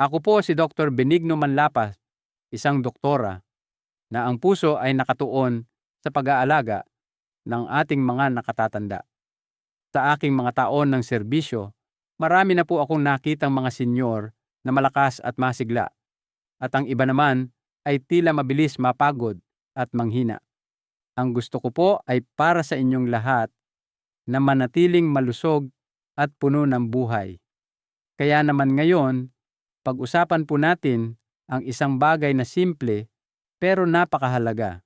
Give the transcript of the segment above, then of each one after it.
Ako po si Dr. Benigno Manlapas, isang doktora, na ang puso ay nakatuon sa pag-aalaga ng ating mga nakatatanda. Sa aking mga taon ng serbisyo, marami na po akong nakitang mga senyor na malakas at masigla, at ang iba naman ay tila mabilis mapagod at manghina. Ang gusto ko po ay para sa inyong lahat na manatiling malusog at puno ng buhay. Kaya naman ngayon, pag-usapan po natin ang isang bagay na simple pero napakahalaga.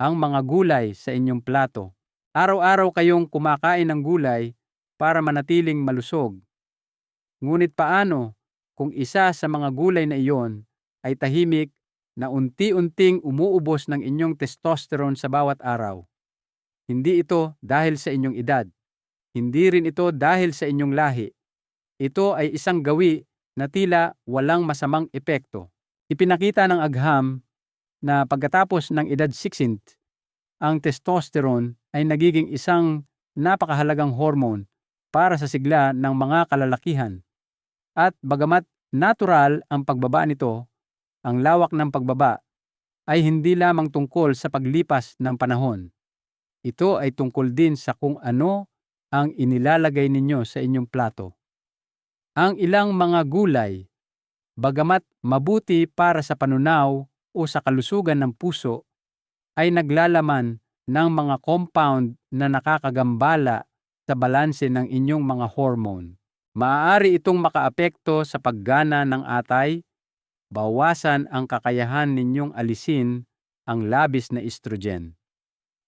Ang mga gulay sa inyong plato. Araw-araw kayong kumakain ng gulay para manatiling malusog. Ngunit paano kung isa sa mga gulay na iyon ay tahimik na unti-unting umuubos ng inyong testosterone sa bawat araw? Hindi ito dahil sa inyong edad. Hindi rin ito dahil sa inyong lahi. Ito ay isang gawi na tila walang masamang epekto. Ipinakita ng agham na pagkatapos ng edad 16, ang testosterone ay nagiging isang napakahalagang hormone para sa sigla ng mga kalalakihan. At bagamat natural ang pagbaba nito, ang lawak ng pagbaba ay hindi lamang tungkol sa paglipas ng panahon. Ito ay tungkol din sa kung ano ang inilalagay ninyo sa inyong plato. Ang ilang mga gulay, bagamat mabuti para sa panunaw o sa kalusugan ng puso, ay naglalaman ng mga compound na nakakagambala sa balanse ng inyong mga hormone. Maaari itong makaapekto sa paggana ng atay, bawasan ang kakayahan ninyong alisin ang labis na estrogen,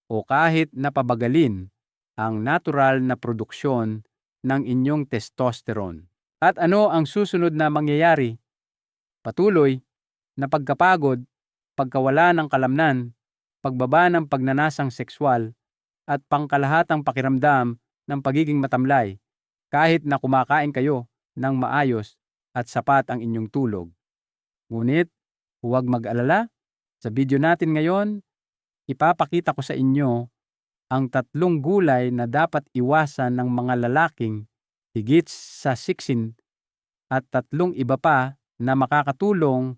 o kahit napabagalin ang natural na produksyon ng inyong testosterone. At ano ang susunod na mangyayari? Patuloy na pagkapagod, pagkawala ng kalamnan, pagbaba ng pagnanasang sexual, at pangkalahatang pakiramdam ng pagiging matamlay kahit na kumakain kayo ng maayos at sapat ang inyong tulog. Ngunit, huwag mag-alala. Sa video natin ngayon, ipapakita ko sa inyo ang tatlong gulay na dapat iwasan ng mga lalaking higit sa 16 at tatlong iba pa na makakatulong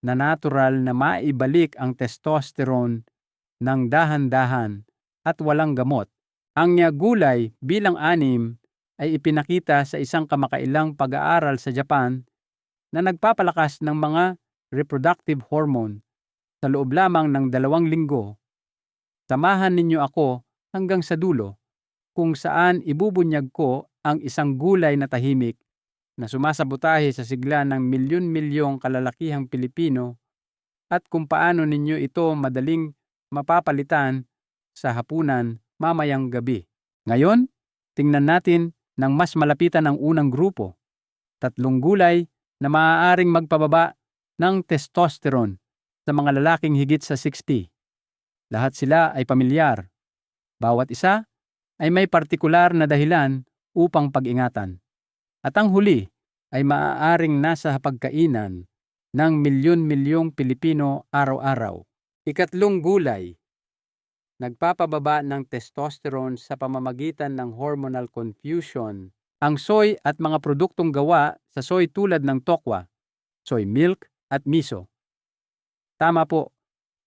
na natural na maibalik ang testosterone ng dahan-dahan at walang gamot. Ang gulay bilang anim ay ipinakita sa isang kamakailang pag-aaral sa Japan na nagpapalakas ng mga reproductive hormone sa loob lamang ng dalawang linggo. Samahan ninyo ako hanggang sa dulo kung saan ibubunyag ko ang isang gulay na tahimik na sumasabotahe sa sigla ng milyon-milyong kalalakihang Pilipino at kung paano ninyo ito madaling mapapalitan sa hapunan mamayang gabi. Ngayon, tingnan natin ng mas malapitan ang unang grupo. Tatlong gulay na maaaring magpababa ng testosterone sa mga lalaking higit sa 60. Lahat sila ay pamilyar. Bawat isa ay may partikular na dahilan upang pag-ingatan. At ang huli ay maaaring nasa pagkainan ng milyon-milyong Pilipino araw-araw. Ikatlong gulay, nagpapababa ng testosterone sa pamamagitan ng hormonal confusion. Ang soy at mga produktong gawa sa soy tulad ng tokwa, soy milk at miso. Tama po,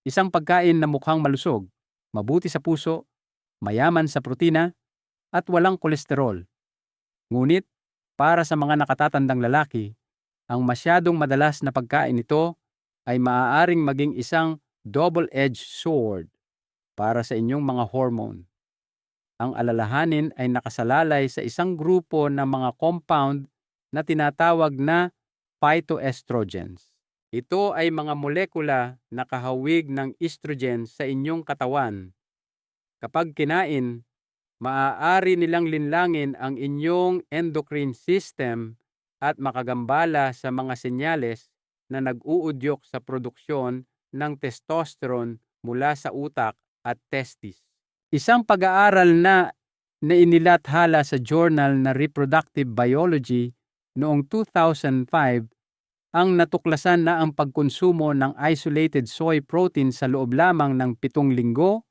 isang pagkain na mukhang malusog, mabuti sa puso, mayaman sa protina, at walang kolesterol. Ngunit, para sa mga nakatatandang lalaki, ang masyadong madalas na pagkain nito ay maaaring maging isang double-edged sword para sa inyong mga hormone. Ang alalahanin ay nakasalalay sa isang grupo ng mga compound na tinatawag na phytoestrogens. Ito ay mga molekula na kahawig ng estrogen sa inyong katawan. Kapag kinain, maaari nilang linlangin ang inyong endocrine system at makagambala sa mga senyales na nag-uudyok sa produksyon ng testosterone mula sa utak at testis. Isang pag-aaral na na sa journal na Reproductive Biology noong 2005 ang natuklasan na ang pagkonsumo ng isolated soy protein sa loob lamang ng pitong linggo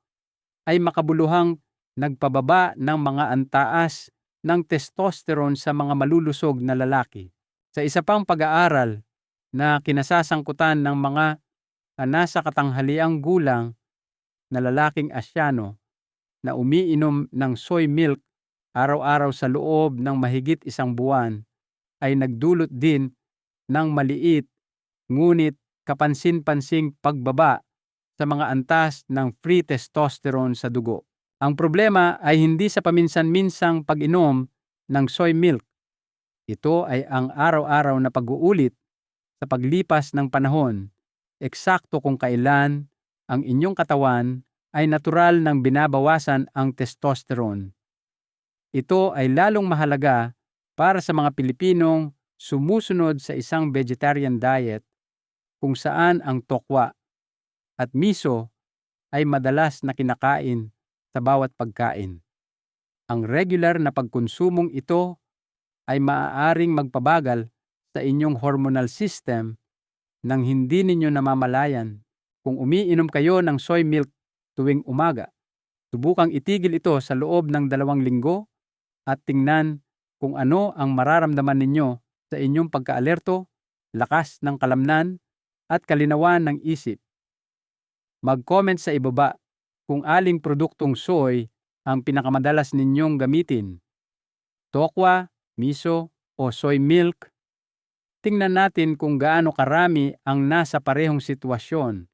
ay makabuluhang nagpababa ng mga antaas ng testosterone sa mga malulusog na lalaki. Sa isa pang pag-aaral, na kinasasangkutan ng mga ah, nasa katanghaliang gulang na lalaking asyano na umiinom ng soy milk araw-araw sa loob ng mahigit isang buwan ay nagdulot din ng maliit ngunit kapansin-pansing pagbaba sa mga antas ng free testosterone sa dugo. Ang problema ay hindi sa paminsan-minsang pag-inom ng soy milk. Ito ay ang araw-araw na pag-uulit sa paglipas ng panahon, eksakto kung kailan ang inyong katawan ay natural nang binabawasan ang testosterone. Ito ay lalong mahalaga para sa mga Pilipinong sumusunod sa isang vegetarian diet kung saan ang tokwa at miso ay madalas na kinakain sa bawat pagkain. Ang regular na pagkonsumong ito ay maaaring magpabagal sa inyong hormonal system nang hindi ninyo namamalayan. Kung umiinom kayo ng soy milk tuwing umaga, subukang itigil ito sa loob ng dalawang linggo at tingnan kung ano ang mararamdaman ninyo sa inyong pagkaalerto, lakas ng kalamnan, at kalinawan ng isip. Mag-comment sa ibaba kung aling produktong soy ang pinakamadalas ninyong gamitin. Tokwa, miso, o soy milk. Tingnan natin kung gaano karami ang nasa parehong sitwasyon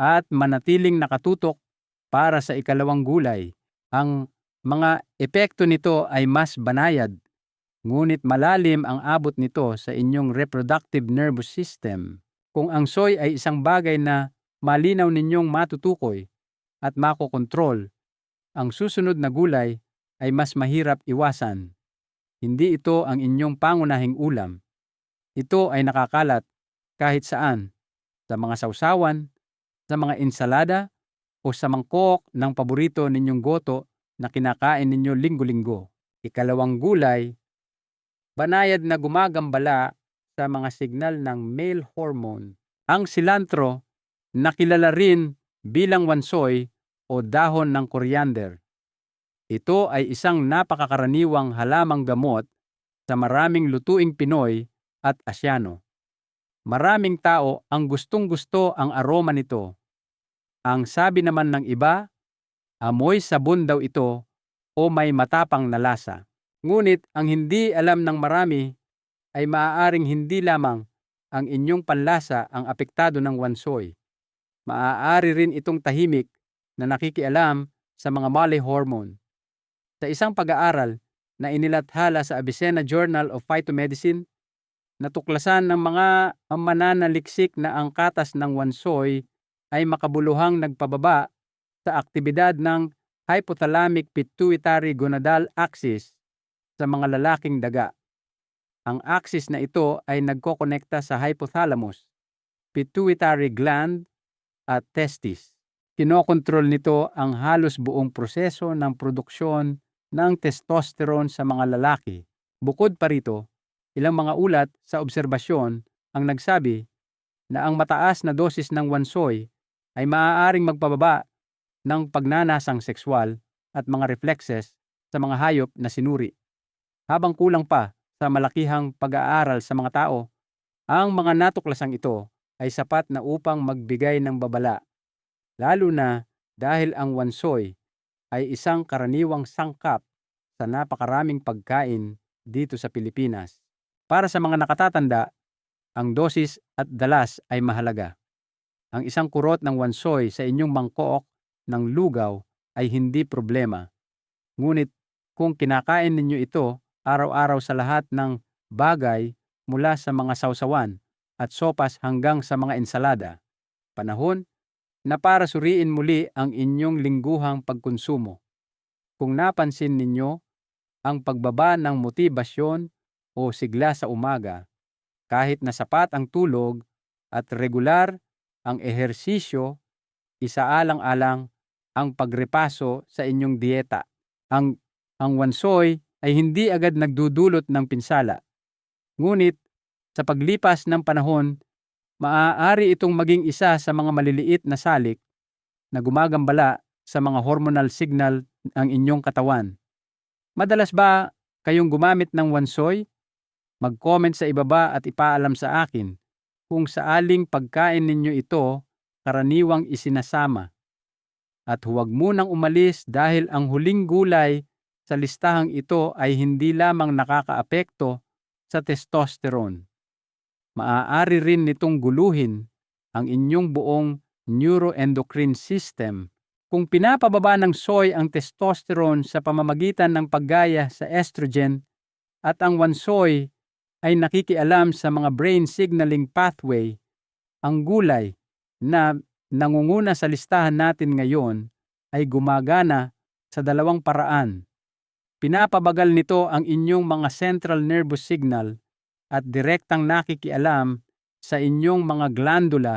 at manatiling nakatutok para sa ikalawang gulay. Ang mga epekto nito ay mas banayad, ngunit malalim ang abot nito sa inyong reproductive nervous system. Kung ang soy ay isang bagay na malinaw ninyong matutukoy at makokontrol, ang susunod na gulay ay mas mahirap iwasan. Hindi ito ang inyong pangunahing ulam. Ito ay nakakalat kahit saan, sa mga sausawan, sa mga ensalada, o sa mangkok ng paborito ninyong goto na kinakain ninyo linggo-linggo. Ikalawang gulay, banayad na gumagambala sa mga signal ng male hormone. Ang cilantro, nakilala rin bilang wansoy o dahon ng coriander. Ito ay isang napakakaraniwang halamang gamot sa maraming lutuing Pinoy at Asyano. Maraming tao ang gustong-gusto ang aroma nito. Ang sabi naman ng iba, amoy sabon daw ito o may matapang na lasa. Ngunit ang hindi alam ng marami ay maaaring hindi lamang ang inyong panlasa ang apektado ng wansoy. Maaari rin itong tahimik na nakikialam sa mga male hormone. Sa isang pag-aaral na inilathala sa Avicenna Journal of Phytomedicine, natuklasan ng mga mananaliksik na ang katas ng wansoy ay makabuluhang nagpababa sa aktibidad ng hypothalamic pituitary gonadal axis sa mga lalaking daga. Ang axis na ito ay nagkokonekta sa hypothalamus, pituitary gland at testis. Kinokontrol nito ang halos buong proseso ng produksyon ng testosterone sa mga lalaki. Bukod pa rito, ilang mga ulat sa obserbasyon ang nagsabi na ang mataas na dosis ng wansoy ay maaaring magpababa ng pagnanasang sexual at mga reflexes sa mga hayop na sinuri. Habang kulang pa sa malakihang pag-aaral sa mga tao, ang mga natuklasang ito ay sapat na upang magbigay ng babala, lalo na dahil ang wansoy ay isang karaniwang sangkap sa napakaraming pagkain dito sa Pilipinas. Para sa mga nakatatanda, ang dosis at dalas ay mahalaga. Ang isang kurot ng wansoy sa inyong mangkok ng lugaw ay hindi problema. Ngunit kung kinakain ninyo ito araw-araw sa lahat ng bagay mula sa mga sausawan at sopas hanggang sa mga ensalada, panahon na para suriin muli ang inyong lingguhang pagkonsumo. Kung napansin ninyo ang pagbaba ng motibasyon o sigla sa umaga, kahit na sapat ang tulog at regular ang ehersisyo, isaalang-alang ang pagrepaso sa inyong dieta. Ang, ang wansoy ay hindi agad nagdudulot ng pinsala. Ngunit sa paglipas ng panahon, maaari itong maging isa sa mga maliliit na salik na gumagambala sa mga hormonal signal ng inyong katawan. Madalas ba kayong gumamit ng wansoy? Mag-comment sa ibaba at ipaalam sa akin kung saaling pagkain ninyo ito karaniwang isinasama. At huwag munang umalis dahil ang huling gulay sa listahang ito ay hindi lamang nakakaapekto sa testosterone. Maaari rin nitong guluhin ang inyong buong neuroendocrine system kung pinapababa ng soy ang testosterone sa pamamagitan ng paggaya sa estrogen at ang wansoy ay nakikialam sa mga brain signaling pathway, ang gulay na nangunguna sa listahan natin ngayon ay gumagana sa dalawang paraan. Pinapabagal nito ang inyong mga central nervous signal at direktang nakikialam sa inyong mga glandula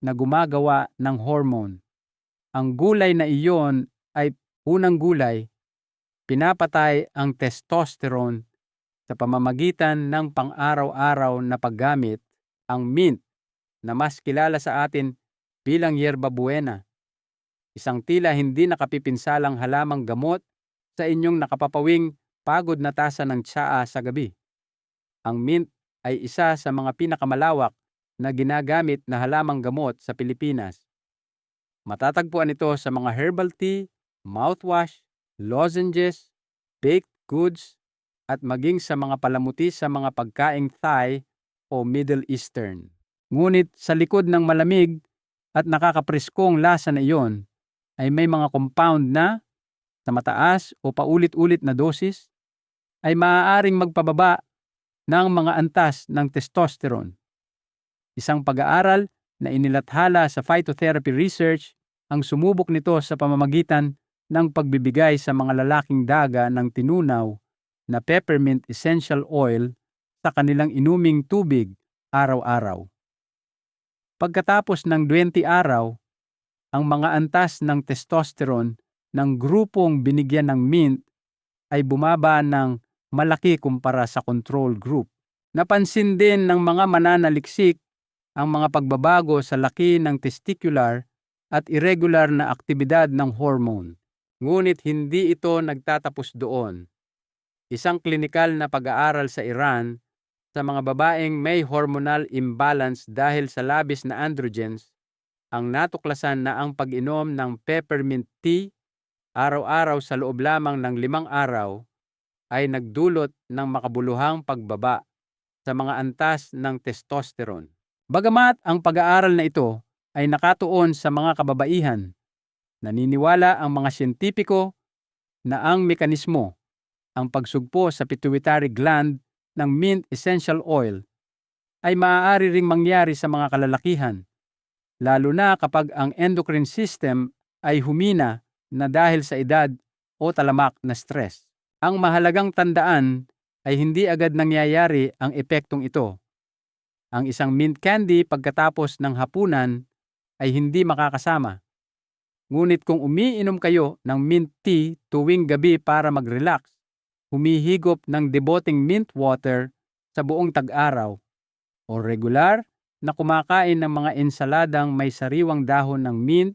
na gumagawa ng hormone. Ang gulay na iyon ay unang gulay, pinapatay ang testosterone sa pamamagitan ng pang-araw-araw na paggamit, ang mint na mas kilala sa atin bilang yerba buena. Isang tila hindi nakapipinsalang halamang gamot sa inyong nakapapawing pagod na tasa ng tsaa sa gabi. Ang mint ay isa sa mga pinakamalawak na ginagamit na halamang gamot sa Pilipinas. Matatagpuan ito sa mga herbal tea, mouthwash, lozenges, baked goods, at maging sa mga palamuti sa mga pagkaing Thai o Middle Eastern. Ngunit sa likod ng malamig at nakakapreskong lasa na iyon ay may mga compound na sa mataas o paulit-ulit na dosis ay maaaring magpababa ng mga antas ng testosterone. Isang pag-aaral na inilathala sa phytotherapy research ang sumubok nito sa pamamagitan ng pagbibigay sa mga lalaking daga ng tinunaw na peppermint essential oil sa kanilang inuming tubig araw-araw. Pagkatapos ng 20 araw, ang mga antas ng testosterone ng grupong binigyan ng mint ay bumaba ng malaki kumpara sa control group. Napansin din ng mga mananaliksik ang mga pagbabago sa laki ng testicular at irregular na aktibidad ng hormone. Ngunit hindi ito nagtatapos doon isang klinikal na pag-aaral sa Iran sa mga babaeng may hormonal imbalance dahil sa labis na androgens, ang natuklasan na ang pag-inom ng peppermint tea araw-araw sa loob lamang ng limang araw ay nagdulot ng makabuluhang pagbaba sa mga antas ng testosterone. Bagamat ang pag-aaral na ito ay nakatuon sa mga kababaihan, naniniwala ang mga siyentipiko na ang mekanismo ang pagsugpo sa pituitary gland ng mint essential oil ay maaari ring mangyari sa mga kalalakihan, lalo na kapag ang endocrine system ay humina na dahil sa edad o talamak na stress. Ang mahalagang tandaan ay hindi agad nangyayari ang epektong ito. Ang isang mint candy pagkatapos ng hapunan ay hindi makakasama. Ngunit kung umiinom kayo ng mint tea tuwing gabi para mag-relax, humihigop ng deboting mint water sa buong tag-araw o regular na kumakain ng mga ensaladang may sariwang dahon ng mint,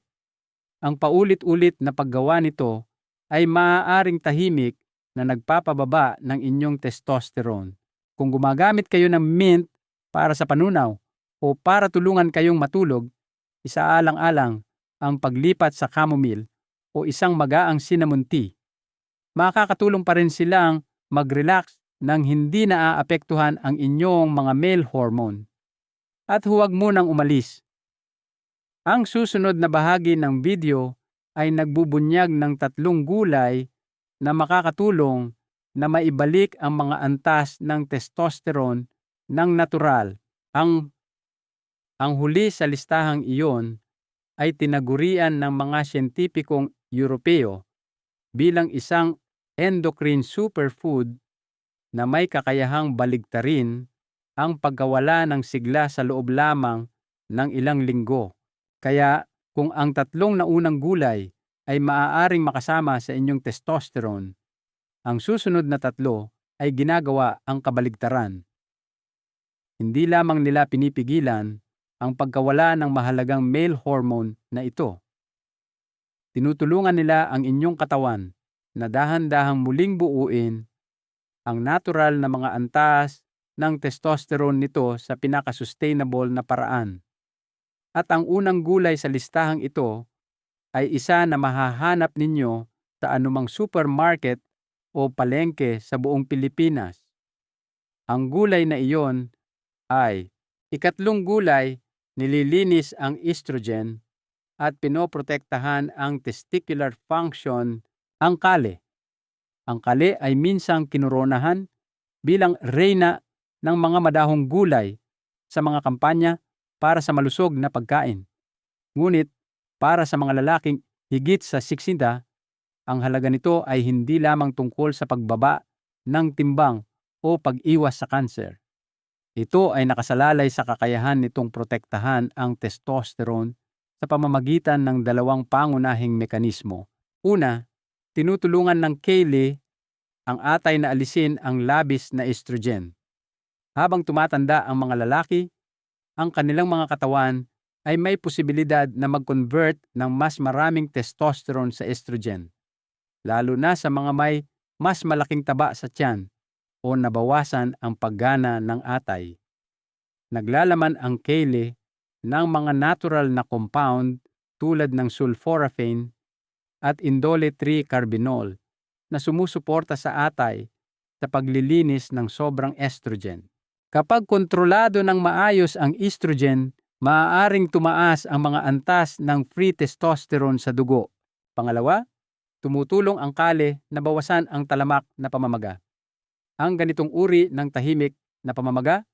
ang paulit-ulit na paggawa nito ay maaaring tahimik na nagpapababa ng inyong testosterone. Kung gumagamit kayo ng mint para sa panunaw o para tulungan kayong matulog, isaalang-alang ang paglipat sa chamomile o isang magaang cinnamon tea makakatulong pa rin silang mag-relax nang hindi naaapektuhan ang inyong mga male hormone. At huwag munang umalis. Ang susunod na bahagi ng video ay nagbubunyag ng tatlong gulay na makakatulong na maibalik ang mga antas ng testosterone ng natural. Ang, ang huli sa listahang iyon ay tinagurian ng mga siyentipikong Europeo bilang isang endocrine superfood na may kakayahang baligtarin ang pagkawala ng sigla sa loob lamang ng ilang linggo. Kaya kung ang tatlong naunang gulay ay maaaring makasama sa inyong testosterone, ang susunod na tatlo ay ginagawa ang kabaligtaran. Hindi lamang nila pinipigilan ang pagkawala ng mahalagang male hormone na ito. Tinutulungan nila ang inyong katawan na dahan-dahang muling buuin ang natural na mga antas ng testosterone nito sa pinaka-sustainable na paraan. At ang unang gulay sa listahang ito ay isa na mahahanap ninyo sa anumang supermarket o palengke sa buong Pilipinas. Ang gulay na iyon ay ikatlong gulay, nililinis ang estrogen at pinoprotektahan ang testicular function ang kale. Ang kale ay minsang kinuronahan bilang reyna ng mga madahong gulay sa mga kampanya para sa malusog na pagkain. Ngunit para sa mga lalaking higit sa 60, ang halaga nito ay hindi lamang tungkol sa pagbaba ng timbang o pag-iwas sa kanser. Ito ay nakasalalay sa kakayahan nitong protektahan ang testosterone sa pamamagitan ng dalawang pangunahing mekanismo. Una, tinutulungan ng kale ang atay na alisin ang labis na estrogen. Habang tumatanda ang mga lalaki, ang kanilang mga katawan ay may posibilidad na mag-convert ng mas maraming testosterone sa estrogen, lalo na sa mga may mas malaking taba sa tiyan o nabawasan ang paggana ng atay. Naglalaman ang kale ng mga natural na compound tulad ng sulforaphane at indole 3 carbinol na sumusuporta sa atay sa paglilinis ng sobrang estrogen. Kapag kontrolado ng maayos ang estrogen, maaaring tumaas ang mga antas ng free testosterone sa dugo. Pangalawa, tumutulong ang kale na bawasan ang talamak na pamamaga. Ang ganitong uri ng tahimik na pamamaga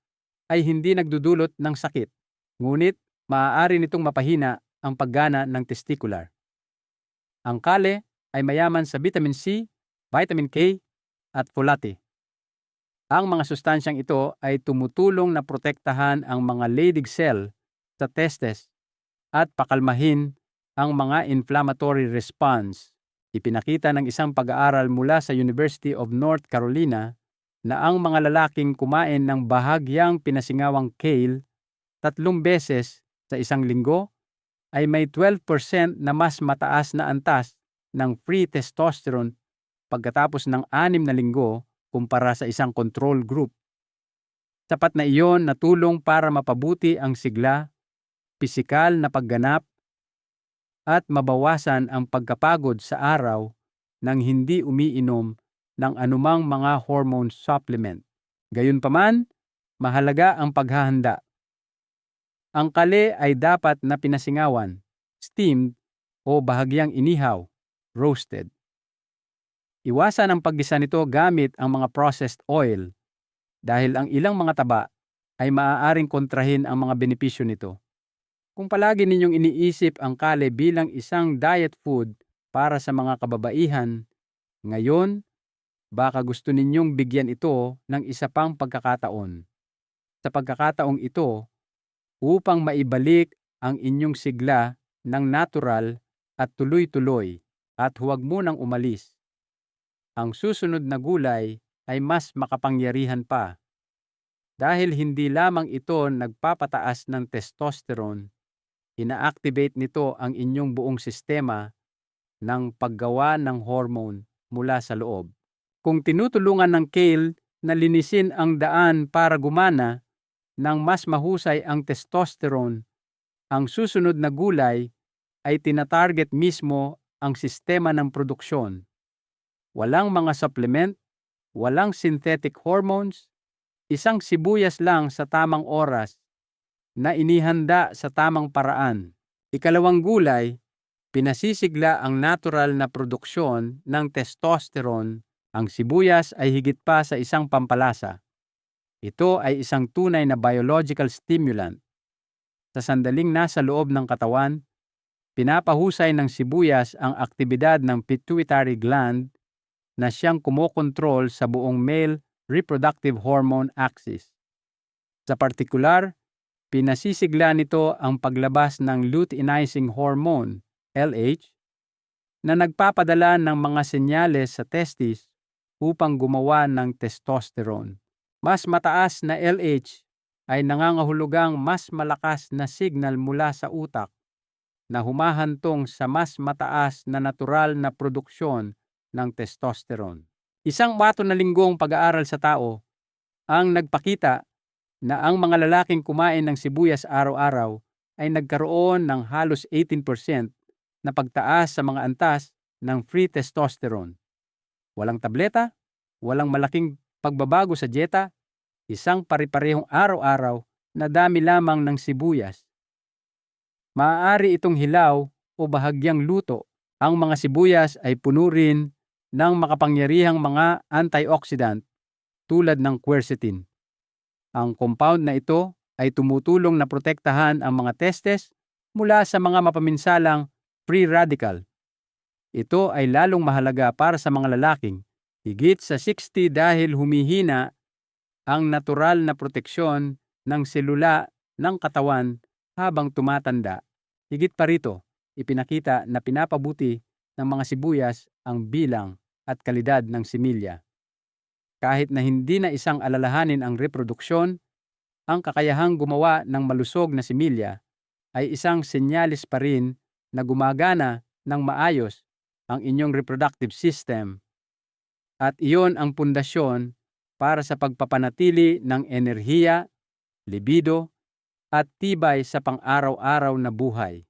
ay hindi nagdudulot ng sakit, ngunit maaari nitong mapahina ang paggana ng testicular. Ang kale ay mayaman sa vitamin C, vitamin K, at folate. Ang mga sustansyang ito ay tumutulong na protektahan ang mga Leydig cell sa testes at pakalmahin ang mga inflammatory response. Ipinakita ng isang pag-aaral mula sa University of North Carolina na ang mga lalaking kumain ng bahagyang pinasingawang kale tatlong beses sa isang linggo ay may 12% na mas mataas na antas ng free testosterone pagkatapos ng anim na linggo kumpara sa isang control group. Sapat na iyon na tulong para mapabuti ang sigla, pisikal na pagganap, at mabawasan ang pagkapagod sa araw nang hindi umiinom ng anumang mga hormone supplement. Gayunpaman, mahalaga ang paghahanda. Ang kale ay dapat na pinasingawan, steamed o bahagyang inihaw, roasted. Iwasan ang paggisa nito gamit ang mga processed oil dahil ang ilang mga taba ay maaaring kontrahin ang mga benepisyo nito. Kung palagi ninyong iniisip ang kale bilang isang diet food para sa mga kababaihan, ngayon baka gusto ninyong bigyan ito ng isa pang pagkakataon. Sa pagkakataong ito, upang maibalik ang inyong sigla ng natural at tuloy-tuloy at huwag munang umalis. Ang susunod na gulay ay mas makapangyarihan pa. Dahil hindi lamang ito nagpapataas ng testosterone, ina-activate nito ang inyong buong sistema ng paggawa ng hormone mula sa loob. Kung tinutulungan ng kale na linisin ang daan para gumana ng mas mahusay ang testosterone, ang susunod na gulay ay tinatarget mismo ang sistema ng produksyon. Walang mga supplement, walang synthetic hormones, isang sibuyas lang sa tamang oras na inihanda sa tamang paraan. Ikalawang gulay, pinasisigla ang natural na produksyon ng testosterone ang sibuyas ay higit pa sa isang pampalasa. Ito ay isang tunay na biological stimulant. Sa sandaling nasa loob ng katawan, pinapahusay ng sibuyas ang aktibidad ng pituitary gland na siyang kumokontrol sa buong male reproductive hormone axis. Sa partikular, pinasisigla nito ang paglabas ng luteinizing hormone, LH, na nagpapadala ng mga senyales sa testis upang gumawa ng testosterone. Mas mataas na LH ay nangangahulugang mas malakas na signal mula sa utak na humahantong sa mas mataas na natural na produksyon ng testosterone. Isang mato na linggong pag-aaral sa tao ang nagpakita na ang mga lalaking kumain ng sibuyas araw-araw ay nagkaroon ng halos 18% na pagtaas sa mga antas ng free testosterone. Walang tableta, walang malaking pagbabago sa dieta, isang pari-parehong araw-araw na dami lamang ng sibuyas. Maaari itong hilaw o bahagyang luto. Ang mga sibuyas ay puno rin ng makapangyarihang mga antioxidant tulad ng quercetin. Ang compound na ito ay tumutulong na protektahan ang mga testes mula sa mga mapaminsalang free radical. Ito ay lalong mahalaga para sa mga lalaking higit sa 60 dahil humihina ang natural na proteksyon ng selula ng katawan habang tumatanda. Higit pa rito, ipinakita na pinapabuti ng mga sibuyas ang bilang at kalidad ng similya. Kahit na hindi na isang alalahanin ang reproduksyon, ang kakayahang gumawa ng malusog na similya ay isang senyalis pa rin na gumagana ng maayos ang inyong reproductive system at iyon ang pundasyon para sa pagpapanatili ng enerhiya, libido, at tibay sa pang-araw-araw na buhay.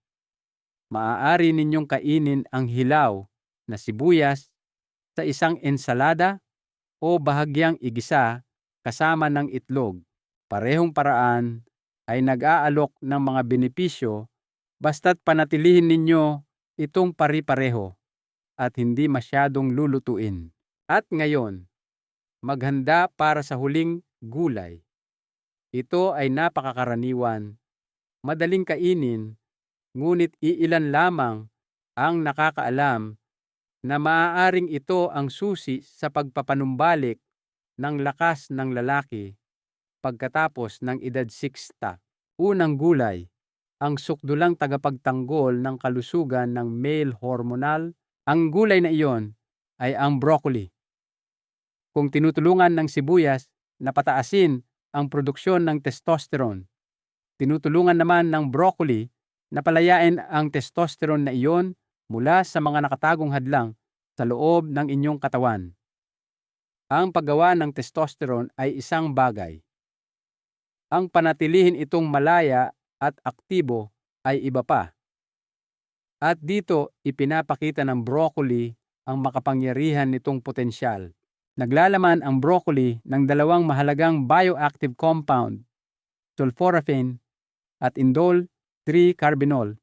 Maaari ninyong kainin ang hilaw na sibuyas sa isang ensalada o bahagyang igisa kasama ng itlog. Parehong paraan ay nag-aalok ng mga benepisyo basta't panatilihin ninyo itong pari-pareho at hindi masyadong lulutuin. At ngayon, maghanda para sa huling gulay. Ito ay napakakaraniwan, madaling kainin, ngunit iilan lamang ang nakakaalam na maaaring ito ang susi sa pagpapanumbalik ng lakas ng lalaki pagkatapos ng edad 60. Unang gulay, ang sukdulang tagapagtanggol ng kalusugan ng male hormonal. Ang gulay na iyon ay ang broccoli. Kung tinutulungan ng sibuyas na pataasin ang produksyon ng testosterone, tinutulungan naman ng broccoli na palayain ang testosterone na iyon mula sa mga nakatagong hadlang sa loob ng inyong katawan. Ang paggawa ng testosterone ay isang bagay. Ang panatilihin itong malaya at aktibo ay iba pa. At dito ipinapakita ng broccoli ang makapangyarihan nitong potensyal. Naglalaman ang broccoli ng dalawang mahalagang bioactive compound, sulforaphane at indole 3-carbinol.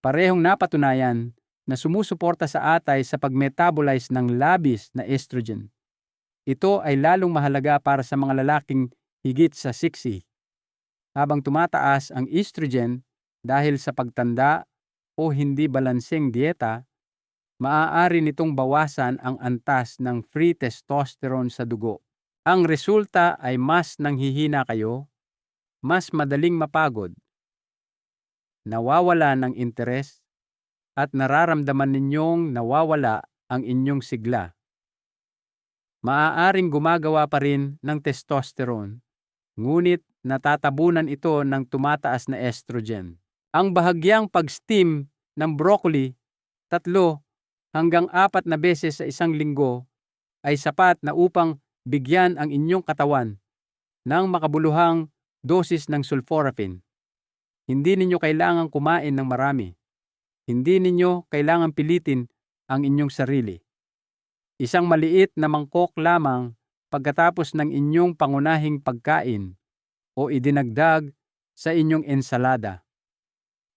Parehong napatunayan na sumusuporta sa atay sa pagmetabolize ng labis na estrogen. Ito ay lalong mahalaga para sa mga lalaking higit sa 60. Habang tumataas ang estrogen dahil sa pagtanda o hindi balanseng dieta, maaari nitong bawasan ang antas ng free testosterone sa dugo. Ang resulta ay mas nanghihina kayo, mas madaling mapagod, nawawala ng interes, at nararamdaman ninyong nawawala ang inyong sigla. Maaaring gumagawa pa rin ng testosterone, ngunit natatabunan ito ng tumataas na estrogen. Ang bahagyang pag-steam ng broccoli, tatlo hanggang apat na beses sa isang linggo, ay sapat na upang bigyan ang inyong katawan ng makabuluhang dosis ng sulforaphane. Hindi ninyo kailangang kumain ng marami. Hindi ninyo kailangang pilitin ang inyong sarili. Isang maliit na mangkok lamang pagkatapos ng inyong pangunahing pagkain o idinagdag sa inyong ensalada.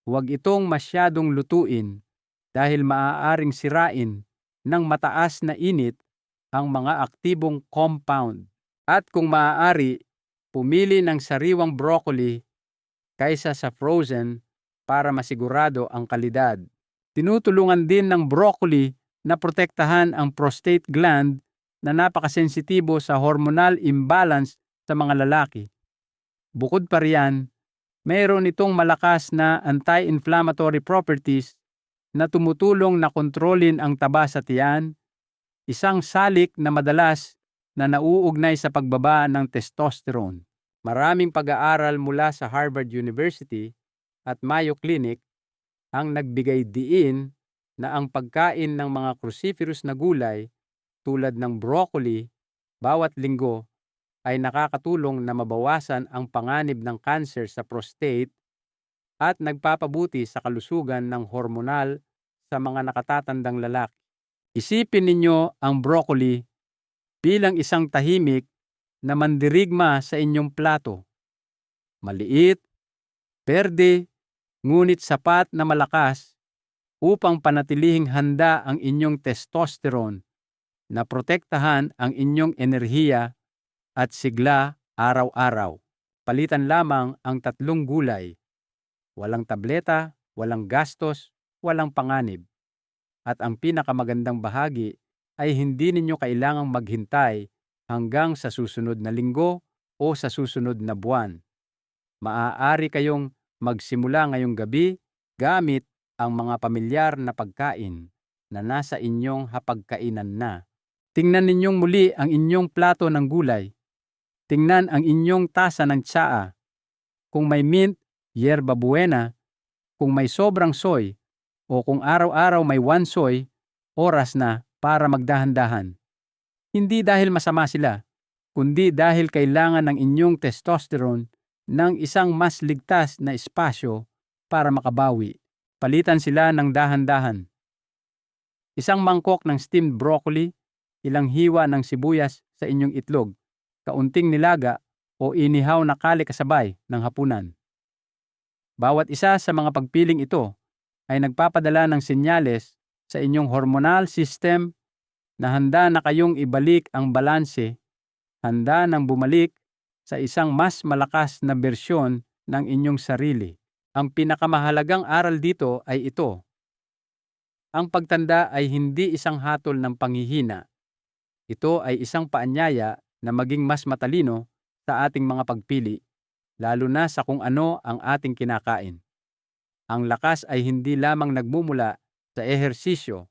Huwag itong masyadong lutuin dahil maaaring sirain ng mataas na init ang mga aktibong compound. At kung maaari, pumili ng sariwang broccoli kaysa sa frozen para masigurado ang kalidad. Tinutulungan din ng broccoli na protektahan ang prostate gland na napakasensitibo sa hormonal imbalance sa mga lalaki. Bukod pa riyan, mayroon itong malakas na anti-inflammatory properties na tumutulong na kontrolin ang taba sa tiyan, isang salik na madalas na nauugnay sa pagbaba ng testosterone. Maraming pag-aaral mula sa Harvard University at Mayo Clinic ang nagbigay diin na ang pagkain ng mga cruciferous na gulay tulad ng broccoli bawat linggo ay nakakatulong na mabawasan ang panganib ng cancer sa prostate at nagpapabuti sa kalusugan ng hormonal sa mga nakatatandang lalaki. Isipin ninyo ang broccoli bilang isang tahimik na mandirigma sa inyong plato. Maliit, berde, ngunit sapat na malakas upang panatilihing handa ang inyong testosterone na protektahan ang inyong enerhiya at sigla araw-araw. Palitan lamang ang tatlong gulay. Walang tableta, walang gastos, walang panganib. At ang pinakamagandang bahagi ay hindi ninyo kailangang maghintay hanggang sa susunod na linggo o sa susunod na buwan. Maaari kayong magsimula ngayong gabi gamit ang mga pamilyar na pagkain na nasa inyong hapagkainan na. Tingnan ninyong muli ang inyong plato ng gulay. Tingnan ang inyong tasa ng tsaa. Kung may mint, yerba buena, kung may sobrang soy, o kung araw-araw may one soy, oras na para magdahan-dahan. Hindi dahil masama sila, kundi dahil kailangan ng inyong testosterone ng isang mas ligtas na espasyo para makabawi. Palitan sila ng dahan-dahan. Isang mangkok ng steamed broccoli, ilang hiwa ng sibuyas sa inyong itlog, kaunting nilaga o inihaw na kali kasabay ng hapunan. Bawat isa sa mga pagpiling ito ay nagpapadala ng senyales sa inyong hormonal system na handa na kayong ibalik ang balanse, handa nang bumalik sa isang mas malakas na bersyon ng inyong sarili. Ang pinakamahalagang aral dito ay ito. Ang pagtanda ay hindi isang hatol ng panghihina. Ito ay isang paanyaya na maging mas matalino sa ating mga pagpili, lalo na sa kung ano ang ating kinakain. Ang lakas ay hindi lamang nagmumula sa ehersisyo,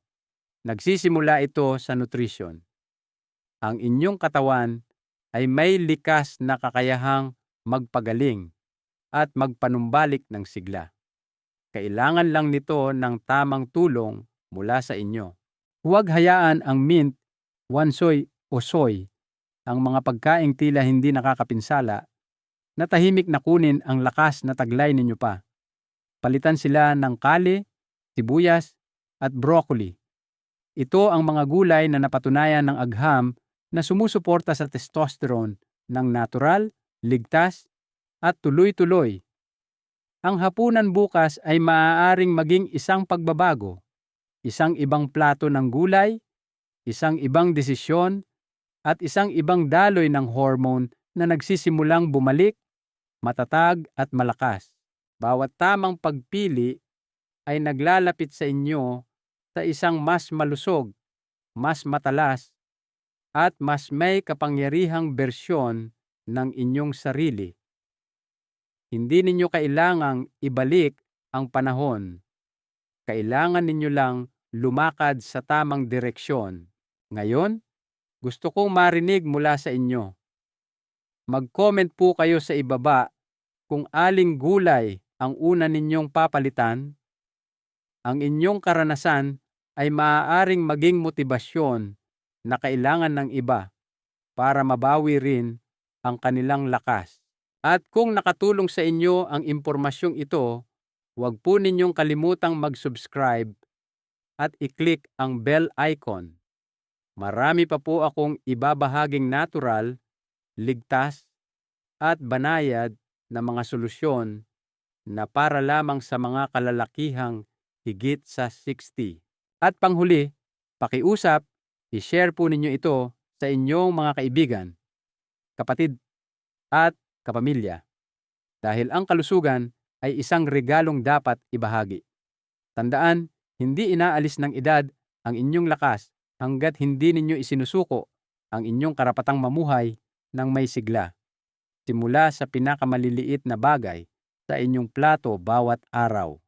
nagsisimula ito sa nutrisyon. Ang inyong katawan ay may likas na kakayahang magpagaling at magpanumbalik ng sigla. Kailangan lang nito ng tamang tulong mula sa inyo. Huwag hayaan ang mint, wansoy o soy, ang mga pagkaing tila hindi nakakapinsala, na tahimik na kunin ang lakas na taglay ninyo pa. Palitan sila ng kali, sibuyas, at broccoli. Ito ang mga gulay na napatunayan ng agham na sumusuporta sa testosterone ng natural, ligtas, at tuloy-tuloy. Ang hapunan bukas ay maaaring maging isang pagbabago, isang ibang plato ng gulay, isang ibang desisyon, at isang ibang daloy ng hormone na nagsisimulang bumalik, matatag at malakas. Bawat tamang pagpili ay naglalapit sa inyo sa isang mas malusog, mas matalas, at mas may kapangyarihang bersyon ng inyong sarili. Hindi ninyo kailangang ibalik ang panahon. Kailangan ninyo lang lumakad sa tamang direksyon. Ngayon, gusto kong marinig mula sa inyo. Mag-comment po kayo sa ibaba kung aling gulay ang una ninyong papalitan. Ang inyong karanasan ay maaaring maging motibasyon na kailangan ng iba para mabawi rin ang kanilang lakas. At kung nakatulong sa inyo ang impormasyong ito, huwag po ninyong kalimutang mag-subscribe at i-click ang bell icon. Marami pa po akong ibabahaging natural, ligtas, at banayad na mga solusyon na para lamang sa mga kalalakihang higit sa 60. At panghuli, pakiusap, i-share po ninyo ito sa inyong mga kaibigan, kapatid, at kapamilya. Dahil ang kalusugan ay isang regalong dapat ibahagi. Tandaan, hindi inaalis ng edad ang inyong lakas hanggat hindi ninyo isinusuko ang inyong karapatang mamuhay ng may sigla. Simula sa pinakamaliliit na bagay sa inyong plato bawat araw.